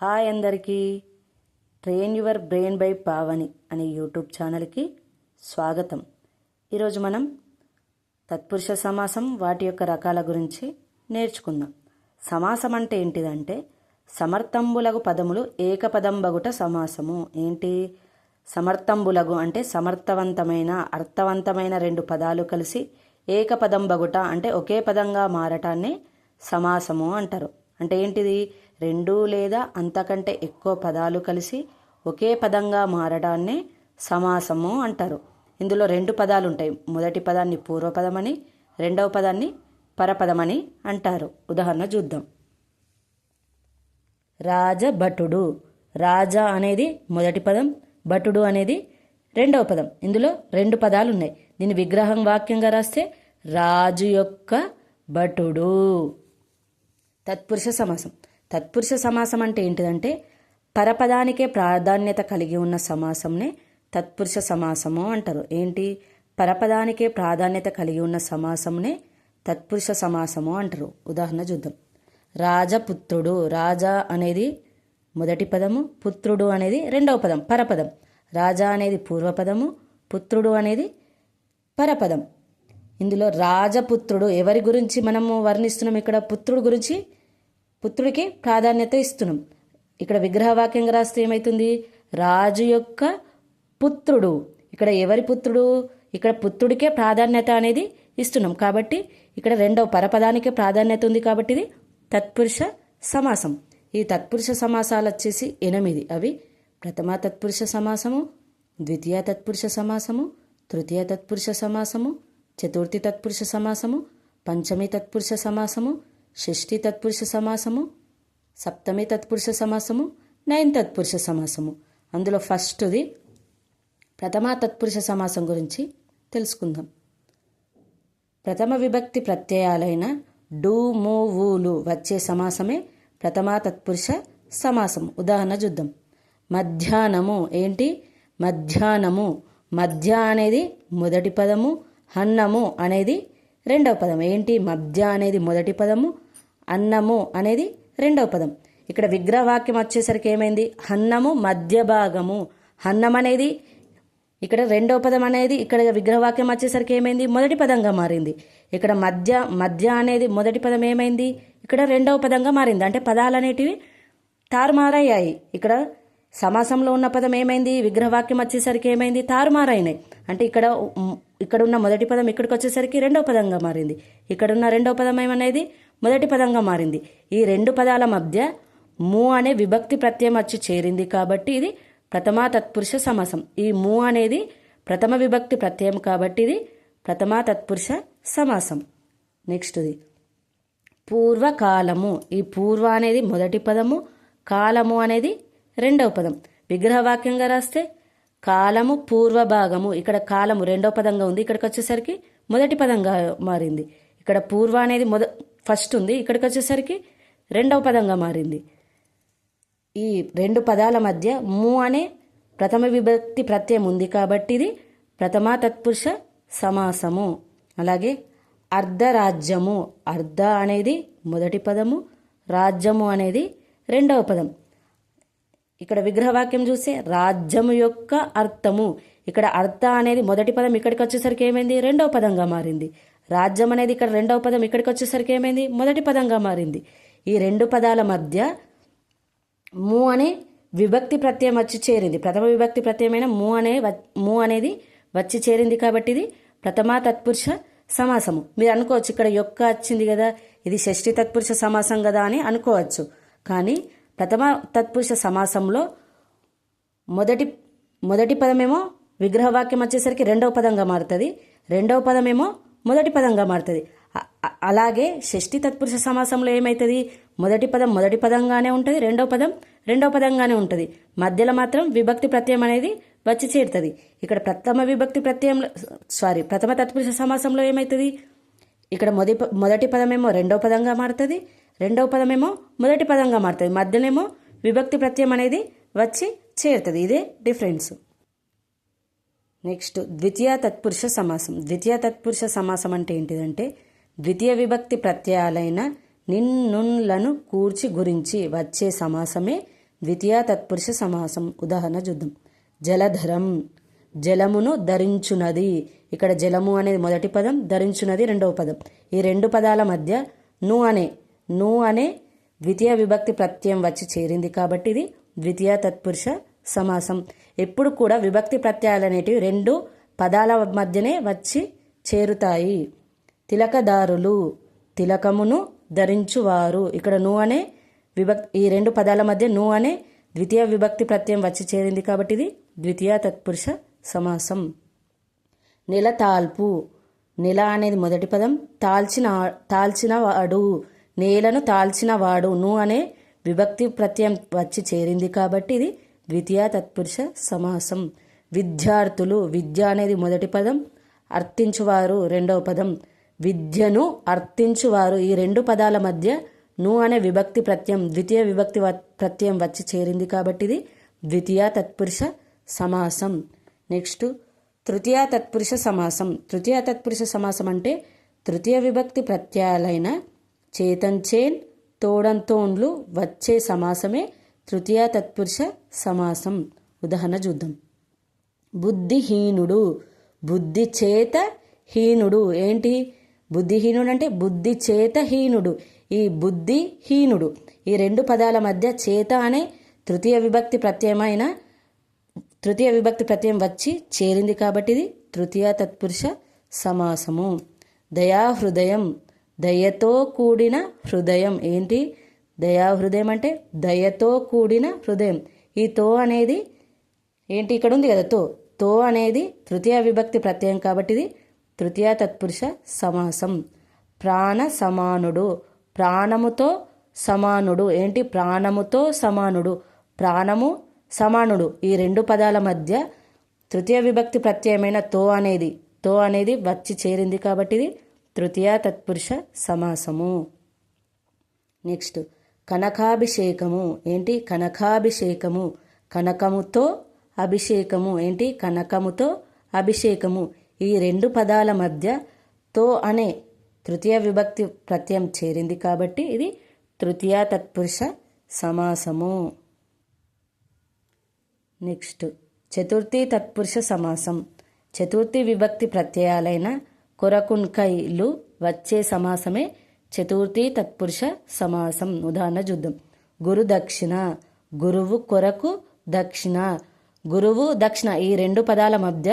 Hi అందరికీ. Train your brain by Pavani అనే YouTube ఛానల్కి స్వాగతం. ఈరోజు మనం తత్పురుష సమాసం వాటి యొక్క రకాల గురించి నేర్చుకుందాం. సమాసం అంటే ఏంటిదంటే సమర్థంబులగు పదములు ఏకపదంబగుట సమాసము. ఏంటి? సమర్థంబులగు అంటే సమర్థవంతమైన అర్థవంతమైన రెండు పదాలు కలిసి ఏకపదంబగుట అంటే ఒకే పదంగా మారటాన్ని సమాసము అంటారు. అంటే ఏంటిది? రెండు లేదా అంతకంటే ఎక్కువ పదాలు కలిసి ఒకే పదంగా మారడాన్నే సమాసము అంటారు. ఇందులో రెండు పదాలు ఉంటాయి మొదటి పదాన్ని పూర్వపదమని రెండవ పదాన్ని పరపదమని అంటారు. ఉదాహరణ చూద్దాం. రాజభటుడు. రాజా అనేది మొదటి పదం భటుడు అనేది రెండవ పదం. ఇందులో రెండు పదాలు ఉన్నాయి దీని విగ్రహం వాక్యంగా రాస్తే రాజు యొక్క భటుడు. తత్పురుష సమాసం. తత్పురుష సమాసం అంటే ఏంటిదంటే పరపదానికే ప్రాధాన్యత కలిగి ఉన్న సమాసంనే తత్పురుష సమాసము అంటారు. ఏంటి? పరపదానికే ప్రాధాన్యత కలిగి ఉన్న సమాసంనే తత్పురుష సమాసము అంటారు. ఉదాహరణ చూద్దాం. రాజపుత్రుడు రాజా అనేది మొదటి పదము పుత్రుడు అనేది రెండవ పదం పరపదం. రాజా అనేది పూర్వపదము పుత్రుడు అనేది పరపదం. ఇందులో రాజపుత్రుడు ఎవరి గురించి మనము వర్ణిస్తున్నాం ఇక్కడ? పుత్రుడు గురించి పుత్రుడికి ప్రాధాన్యత ఇస్తున్నాం. ఇక్కడ విగ్రహవాక్యంగా రాస్తే ఏమవుతుంది రాజు యొక్క పుత్రుడు. ఇక్కడ ఎవరి పుత్రుడు? ఇక్కడ పుత్రుడికే ప్రాధాన్యత అనేది ఇస్తున్నాం. కాబట్టి ఇక్కడ రెండవ పరపదానికే ప్రాధాన్యత ఉంది కాబట్టి ఇది తత్పురుష సమాసం. ఈ తత్పురుష సమాసాలు వచ్చేసి ఎనిమిది. అవి ప్రథమ తత్పురుష సమాసము ద్వితీయ తత్పురుష సమాసము తృతీయ తత్పురుష సమాసము చతుర్థి తత్పురుష సమాసము పంచమి తత్పురుష సమాసము షష్ఠి తత్పురుష సమాసము సప్తమి తత్పురుష సమాసము నైన్ తత్పురుష సమాసము. అందులో ఫస్ట్ది ప్రథమ తత్పురుష సమాసం గురించి తెలుసుకుందాం. ప్రథమ విభక్తి ప్రత్యయాలైన డూ ము ఊలు వచ్చే సమాసమే ప్రథమ తత్పురుష సమాసం ఉదాహరణ చూద్దాం. మధ్యాహ్నము ఏంటి? మధ్యాహ్నము మధ్య అనేది మొదటి పదము అన్నము అనేది రెండవ పదం ఏంటి? మధ్య అనేది మొదటి పదము అన్నము అనేది రెండవ పదం. ఇక్కడ విగ్రహవాక్యం వచ్చేసరికి ఏమైంది? అన్నము మధ్య భాగము అన్నం అనేది ఇక్కడ రెండవ పదం అనేది ఇక్కడ విగ్రహవాక్యం వచ్చేసరికి ఏమైంది? మొదటి పదంగా మారింది. ఇక్కడ మధ్య మధ్య అనేది మొదటి పదం ఏమైంది? ఇక్కడ రెండవ పదంగా మారింది. అంటే పదాలు అనేటివి తారుమారయ్యాయి. ఇక్కడ సమాసంలో ఉన్న పదం ఏమైంది? విగ్రహవాక్యం వచ్చేసరికి ఏమైంది? తారుమారైనాయి. అంటే ఇక్కడ ఇక్కడ ఉన్న మొదటి పదం ఇక్కడికి వచ్చేసరికి రెండవ పదంగా మారింది. ఇక్కడ ఉన్న రెండవ పదం ఏమనేది? మొదటి పదంగా మారింది. ఈ రెండు పదాల మధ్య మూ అనే విభక్తి ప్రత్యయం వచ్చి చేరింది కాబట్టి ఇది ప్రథమ తత్పురుష సమాసం. ఈ మూ అనేది ప్రథమ విభక్తి ప్రత్యయం కాబట్టి ఇది ప్రథమ తత్పురుష సమాసం. నెక్స్ట్ది. పూర్వకాలము. ఈ పూర్వ అనేది మొదటి పదము కాలము అనేది రెండవ పదం. విగ్రహవాక్యంగా రాస్తే కాలము పూర్వ భాగము. ఇక్కడ కాలము రెండవ పదంగా ఉంది. ఇక్కడికి వచ్చేసరికి మొదటి పదంగా మారింది. ఇక్కడ పూర్వ అనేది మొద ఫస్ట్ ఉంది. ఇక్కడికి వచ్చేసరికి రెండవ పదంగా మారింది. ఈ రెండు పదాల మధ్య ము అనే ప్రథమ విభక్తి ప్రత్యయం ఉంది కాబట్టి ఇది ప్రథమ తత్పురుష సమాసము. అలాగే అర్ధరాజ్యము. అర్ధ అనేది మొదటి పదము రాజ్యము అనేది రెండవ పదం. ఇక్కడ విగ్రహవాక్యం చూస్తే రాజ్యము యొక్క అర్థము. ఇక్కడ అర్థ అనేది మొదటి పదం. ఇక్కడికి వచ్చేసరికి ఏమైంది? రెండవ పదంగా మారింది. రాజ్యం అనేది ఇక్కడ రెండవ పదం ఇక్కడికి వచ్చేసరికి ఏమైంది? మొదటి పదంగా మారింది. ఈ రెండు పదాల మధ్య ము అనే విభక్తి ప్రత్యయం వచ్చి చేరింది. ప్రథమ విభక్తి ప్రత్యయమైన ము అనే ము అనేది వచ్చి చేరింది కాబట్టి ఇది ప్రథమ తత్పురుష సమాసము. మీరు అనుకోవచ్చు ఇక్కడ యొక్క వచ్చింది కదా ఇది షష్ఠి తత్పురుష సమాసం కదా అని అనుకోవచ్చు. కానీ ప్రథమ తత్పురుష సమాసంలో మొదటి మొదటి పదమేమో విగ్రహవాక్యం వచ్చేసరికి రెండవ పదంగా మారుతుంది. రెండవ పదమేమో మొదటి పదంగా మారుతుంది. అలాగే షష్ఠి తత్పురుష సమాసంలో ఏమవుతుంది మొదటి పదం మొదటి పదంగానే ఉంటుంది రెండవ పదం రెండవ పదంగానే ఉంటుంది. మధ్యలో మాత్రం విభక్తి ప్రత్యయం అనేది వచ్చి చేరుతుంది. ఇక్కడ ప్రథమ విభక్తి ప్రత్యయంలో సారీ ప్రథమ తత్పురుష సమాసంలో ఏమవుతుంది ఇక్కడ మొదటి మొదటి పదమేమో రెండవ పదంగా మారుతుంది రెండవ పదమేమో మొదటి పదంగా మారుతుంది. మధ్యనేమో విభక్తి ప్రత్యయం అనేది వచ్చి చేరుతుంది. ఇదే డిఫరెన్స్. నెక్స్ట్ ద్వితీయ తత్పురుష సమాసం. ద్వితీయ తత్పురుష సమాసం అంటే ఏంటిదంటే ద్వితీయ విభక్తి ప్రత్యయాలైన నిన్నున్లను కూర్చి గురించి వచ్చే సమాసమే ద్వితీయ తత్పురుష సమాసం. ఉదాహరణ చూద్దాం. జలధరం జలమును ధరించునది. ఇక్కడ జలము అనేది మొదటి పదం ధరించునది రెండవ పదం. ఈ రెండు పదాల మధ్య ను అనే ను అనే ద్వితీయ విభక్తి ప్రత్యయం వచ్చి చేరింది కాబట్టి ఇది ద్వితీయ తత్పురుష సమాసం. ఎప్పుడు కూడా విభక్తి ప్రత్యయాలు అనేటివి రెండు పదాల మధ్యనే వచ్చి చేరుతాయి. తిలకదారులు తిలకమును ధరించువారు. ఇక్కడ ను అనే విభక్తి ఈ రెండు పదాల మధ్య ను అనే ద్వితీయ విభక్తి ప్రత్యయం వచ్చి చేరింది కాబట్టి ఇది ద్వితీయ తత్పురుష సమాసం. నెల తాల్పు నెల అనేది మొదటి పదం. తాల్చిన తాల్చిన వాడు నేలను తాల్చిన వాడు ను అనే విభక్తి ప్రత్యయం వచ్చి చేరింది కాబట్టి ఇది ద్వితీయ తత్పురుష సమాసం. విద్యార్థులు విద్య అనేది మొదటి పదం అర్థించువారు రెండవ పదం. విద్యను అర్థించువారు ఈ రెండు పదాల మధ్య ను అనే విభక్తి ప్రత్యయం ద్వితీయ విభక్తి ప్రత్యయం వచ్చి చేరింది కాబట్టి ఇది ద్వితీయ తత్పురుష సమాసం. నెక్స్ట్ తృతీయ తత్పురుష సమాసం. తృతీయ తత్పురుష సమాసం అంటే తృతీయ విభక్తి ప్రత్యయాలైన చేన్ తోడంతోన్లు వచ్చే సమాసమే తృతీయ తత్పురుష సమాసం. ఉదాహరణ చూద్దాం. బుద్ధిహీనుడు బుద్ధి చేత హీనుడు. ఏంటి? బుద్ధిహీనుడు అంటే బుద్ధి చేత హీనుడు ఈ బుద్ధి హీనుడు ఈ రెండు పదాల మధ్య చేత అనే తృతీయ విభక్తి ప్రత్యయమైన తృతీయ విభక్తి ప్రత్యయం వచ్చి చేరింది కాబట్టి ఇది తృతీయ తత్పురుష సమాసము. దయాహృదయం దయతో కూడిన హృదయం. ఏంటి? దయాహృదయం అంటే దయతో కూడిన హృదయం. ఈ తో అనేది ఏంటి? ఇక్కడ ఉంది కదా తో. తో అనేది తృతీయ విభక్తి ప్రత్యయం కాబట్టి ఇది తృతీయ తత్పురుష సమాసం. ప్రాణ సమానుడు. ప్రాణముతో సమానుడు. ఏంటి? ప్రాణముతో సమానుడు. ప్రాణము సమానుడు. ఈ రెండు పదాల మధ్య తృతీయ విభక్తి ప్రత్యయమైన తో అనేది తో అనేది వచ్చి చేరింది కాబట్టి ఇది తృతీయ తత్పురుష సమాసము. నెక్స్ట్. కనకాభిషేకము. ఏంటి? కనకాభిషేకము. కనకముతో అభిషేకము. ఏంటి? కనకముతో అభిషేకము. ఈ రెండు పదాల మధ్య తో అనే తృతీయ విభక్తి ప్రత్యయం చేరింది కాబట్టి ఇది తృతీయ తత్పురుష సమాసము. నెక్స్ట్ చతుర్థి తత్పురుష సమాసం. చతుర్థి విభక్తి ప్రత్యయాలైన కొరకున్కైలు వచ్చే సమాసమే చతుర్థి తత్పురుష సమాసం ఉదాహరణ చూద్దాం. గురు దక్షిణ గురువు కొరకు దక్షిణ గురువు దక్షిణ ఈ రెండు పదాల మధ్య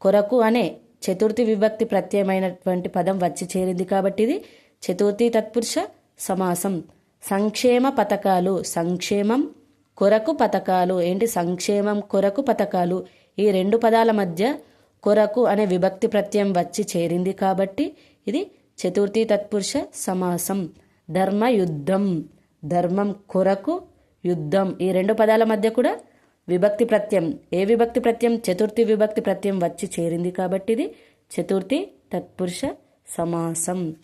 కొరకు అనే చతుర్థి విభక్తి ప్రత్యయమైనటువంటి పదం వచ్చి చేరింది కాబట్టి ఇది చతుర్థి తత్పురుష సమాసం. సంక్షేమ పథకాలు సంక్షేమం కొరకు పథకాలు ఏంటి? సంక్షేమం కొరకు పథకాలు ఈ రెండు పదాల మధ్య కొరకు అనే విభక్తి ప్రత్యయం వచ్చి చేరింది కాబట్టి ఇది చతుర్థి తత్పురుష సమాసం. ధర్మ యుద్ధం. ధర్మం కొరకు యుద్ధం. ఈ రెండు పదాల మధ్య కూడా విభక్తి ప్రత్యయం ఏ విభక్తి ప్రత్యయం చతుర్థి విభక్తి ప్రత్యయం వచ్చి చేరింది కాబట్టి ఇది చతుర్థి తత్పురుష సమాసం.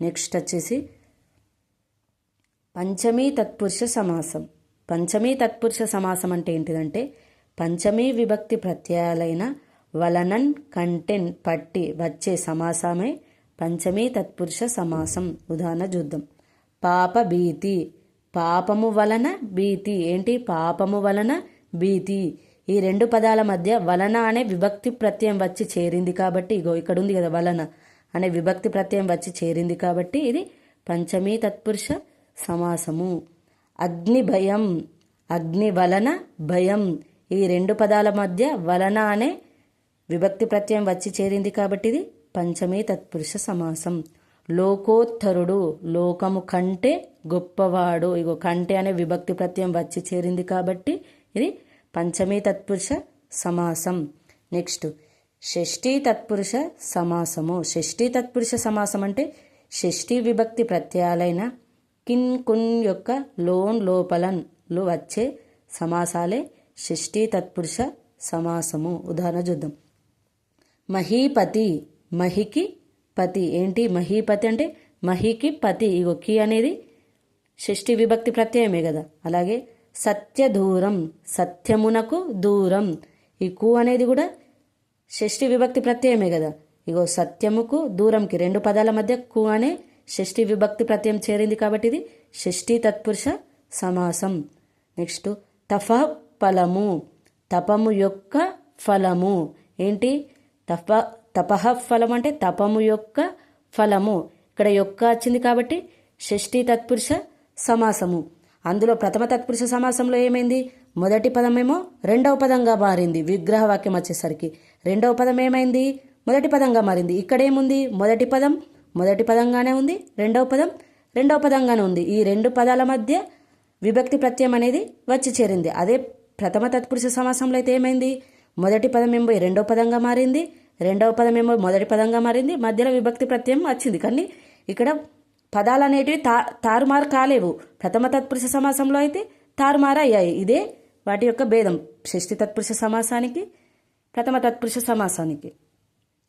నెక్స్ట్ వచ్చేసి పంచమీ తత్పురుష సమాసం. పంచమీ తత్పురుష సమాసం అంటే ఏంటిదంటే పంచమీ విభక్తి ప్రత్యయాలైన వలనన్ కంటెన్ పట్టి వచ్చే సమాసమే పంచమీ తత్పురుష సమాసం. ఉదాహరణ చూద్దాం. పాప భీతి. పాపము వలన భీతి. ఏంటి? పాపము వలన భీతి. ఈ రెండు పదాల మధ్య వలన అనే విభక్తి ప్రత్యయం వచ్చి చేరింది కాబట్టి ఇగో ఇక్కడ ఉంది కదా వలన అనే విభక్తి ప్రత్యయం వచ్చి చేరింది కాబట్టి ఇది పంచమీ తత్పురుష సమాసము. అగ్ని భయం. అగ్ని వలన భయం. ఈ రెండు పదాల మధ్య వలన అనే విభక్తి ప్రత్యయం వచ్చి చేరింది కాబట్టి ఇది పంచమీ తత్పురుష సమాసం. లోకోత్తరుడు లోకము కంటే గొప్పవాడు. ఇగో కంటే అనే విభక్తి ప్రత్యయం వచ్చి చేరింది కాబట్టి ఇది పంచమీ తత్పురుష సమాసం. నెక్స్ట్ షష్ఠీ తత్పురుష సమాసము. షష్ఠీ తత్పురుష సమాసం అంటే షష్ఠీ విభక్తి ప్రత్యయాలైన కిన్ కున్ యొక్క లోన్ లోపలన్లు వచ్చే సమాసాలే షష్ఠీ తత్పురుష సమాసము. ఉదాహరణ చూద్దాం. మహీపతి మహికి పతి. ఏంటి మహీపతి అంటే? మహికి పతి. ఇగో కి అనేది షష్ఠి విభక్తి ప్రత్యయమే కదా. అలాగే సత్య దూరం సత్యమునకు దూరం. ఈ కు అనేది కూడా షష్ఠి విభక్తి ప్రత్యయమే కదా. ఇగో సత్యముకు దూరంకి రెండు పదాల మధ్య కు అనే షష్ఠి విభక్తి ప్రత్యయం చేరింది కాబట్టి ఇది షష్ఠి తత్పురుష సమాసం. నెక్స్ట్ తఫ ఫలము. తపము యొక్క ఫలము. ఏంటి? తప తపహ ఫలం అంటే తపము యొక్క ఫలము. ఇక్కడ యొక్క వచ్చింది కాబట్టి షష్ఠి తత్పురుష సమాసము. అందులో ప్రథమ తత్పురుష సమాసంలో ఏమైంది? మొదటి పదమేమో రెండవ పదంగా మారింది. విగ్రహ వాక్యం వచ్చేసరికి రెండవ పదం ఏమైంది? మొదటి పదంగా మారింది. ఇక్కడేముంది మొదటి పదం మొదటి పదంగానే ఉంది. రెండవ పదం రెండవ పదంగానే ఉంది. ఈ రెండు పదాల మధ్య విభక్తి ప్రత్యయం అనేది వచ్చి చేరింది. అదే ప్రథమ తత్పురుష సమాసంలో అయితే ఏమైంది? మొదటి పదం ఏమో రెండవ పదంగా మారింది. రెండవ పదం ఏమో మొదటి పదంగా మారింది మధ్యలో విభక్తి ప్రత్యయం వచ్చింది. కానీ ఇక్కడ పదాలు అనేటివి తా తారుమారు కాలేవు. ప్రథమ తత్పురుష సమాసంలో అయితే తారుమారు అయ్యాయి ఇదే వాటి యొక్క భేదం. షష్ఠి తత్పురుష సమాసానికి ప్రథమ తత్పురుష సమాసానికి.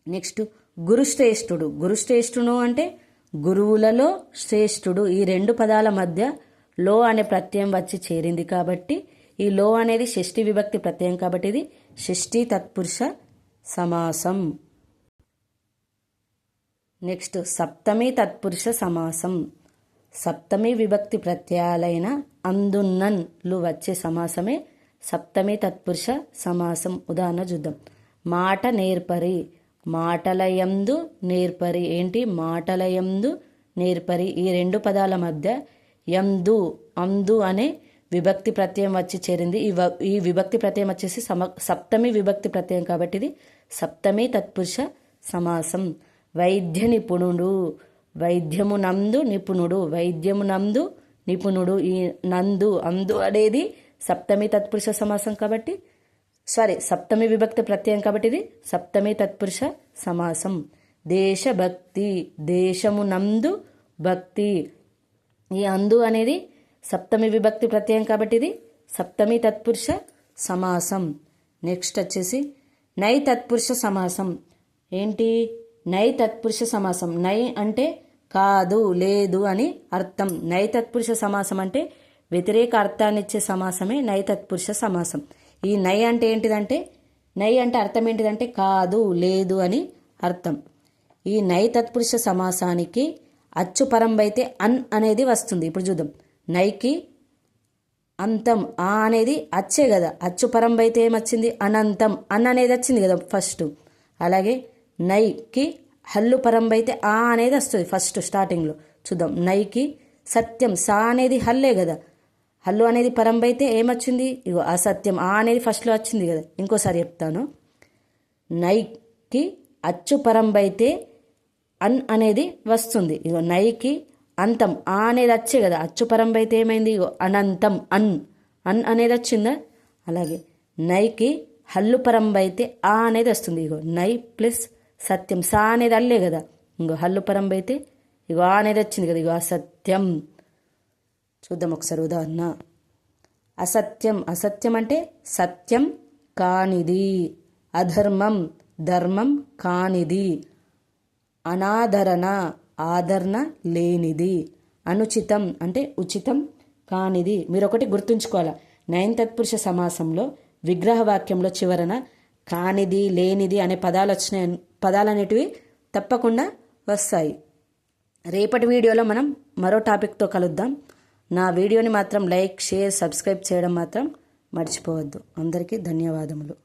నెక్స్ట్ గురుశ్రేష్ఠుడు. గురుశ్రేష్ఠుడు అంటే గురువులలో శ్రేష్ఠుడు. ఈ రెండు పదాల మధ్య లో అనే ప్రత్యయం వచ్చి చేరింది కాబట్టి ఈ లో అనేది షష్ఠి విభక్తి ప్రత్యయం కాబట్టి ఇది షష్ఠి తత్పురుష సమాసం. నెక్స్ట్ సప్తమి తత్పురుష సమాసం. సప్తమి విభక్తి ప్రత్యయాలైన అందున్నన్లు వచ్చే సమాసమే సప్తమి తత్పురుష సమాసం. ఉదాహరణ చూద్దాం. మాట నేర్పరి. మాటలయందు నేర్పరి. ఏంటి? మాటలయందు నేర్పరి. ఈ రెండు పదాల మధ్య యందు అందు అనే విభక్తి ప్రత్యయం వచ్చి చేరింది. ఈ ఈ విభక్తి ప్రత్యయం వచ్చేసి సమ సప్తమి విభక్తి ప్రత్యయం కాబట్టి ఇది సప్తమి తత్పురుష సమాసం. వైద్య నిపుణుడు వైద్యము నందు నిపుణుడు వైద్యము నందు నిపుణుడు ఈ నందు అందు అనేది సప్తమి తత్పురుష సమాసం కాబట్టి సారీ సప్తమి విభక్తి ప్రత్యయం కాబట్టి ఇది సప్తమి తత్పురుష సమాసం. దేశభక్తి దేశము నందు భక్తి. ఈ అందు అనేది సప్తమి విభక్తి ప్రత్యయం కాబట్టి ఇది సప్తమి తత్పురుష సమాసం. నెక్స్ట్ వచ్చేసి నై తత్పురుష సమాసం. ఏంటి? నై తత్పురుష సమాసం. నై అంటే కాదు లేదు అని అర్థం. నై తత్పురుష సమాసం అంటే వ్యతిరేక అర్థాన్ని ఇచ్చే సమాసమే నై తత్పురుష సమాసం. ఈ నై అంటే ఏంటిదంటే నై అంటే అర్థం ఏంటిదంటే కాదు లేదు అని అర్థం. ఈ నై తత్పురుష సమాసానికి అచ్చు పరంబైతే అన్ అనేది వస్తుంది. ఇప్పుడు చూద్దాం. నైకి అంతం ఆ అనేది అచ్చే కదా. అచ్చు అయితే ఏమొచ్చింది? అనంతం. అన్ అనేది వచ్చింది కదా ఫస్ట్ అలాగే నైకి హల్లు పరంబైతే ఆ అనేది వస్తుంది ఫస్ట్ స్టార్టింగ్లో చూద్దాం. నైకి సత్యం సా అనేది హల్లే కదా. హల్లు అనేది పరంబైతే ఏమొచ్చింది? ఇగో అసత్యం ఆ అనేది ఫస్ట్లో వచ్చింది కదా. ఇంకోసారి చెప్తాను. నైకి అచ్చు పరంబైతే అన్ అనేది వస్తుంది. ఇగో నైకి అంతం ఆ అనేది వచ్చే కదా. అచ్చు పరంబైతే ఏమైంది? అనంతం అన్. అన్ అనేది వచ్చిందా అలాగే నైకి హల్లు పరంబైతే ఆ అనేది వస్తుంది. ఇగో నై ప్లస్ సత్యం సా అనేది అల్లే కదా. ఇంకో హల్లు పరంబైతే ఇగో ఆ అనేది వచ్చింది కదా. ఇగో అసత్యం. చూద్దాం ఒకసారి ఉదాహరణ. అసత్యం అసత్యం అంటే సత్యం కానిది. అధర్మం ధర్మం కానిది. అనాదరణ ఆదరణ లేనిది. అనుచితం అంటే ఉచితం కానిది. మీరు ఒకటి గుర్తుంచుకోవాలి? నైన్ తత్పురుష సమాసంలో విగ్రహ వాక్యంలో చివరన కానిది లేనిది అనే పదాలు వచ్చినాయి పదాలు అనేటివి తప్పకుండా వస్తాయి. రేపటి వీడియోలో మనం మరో టాపిక్తో కలుద్దాం. నా వీడియోని మాత్రం లైక్ షేర్ సబ్స్క్రైబ్ చేయడం మాత్రం మర్చిపోవద్దు. అందరికీ ధన్యవాదములు.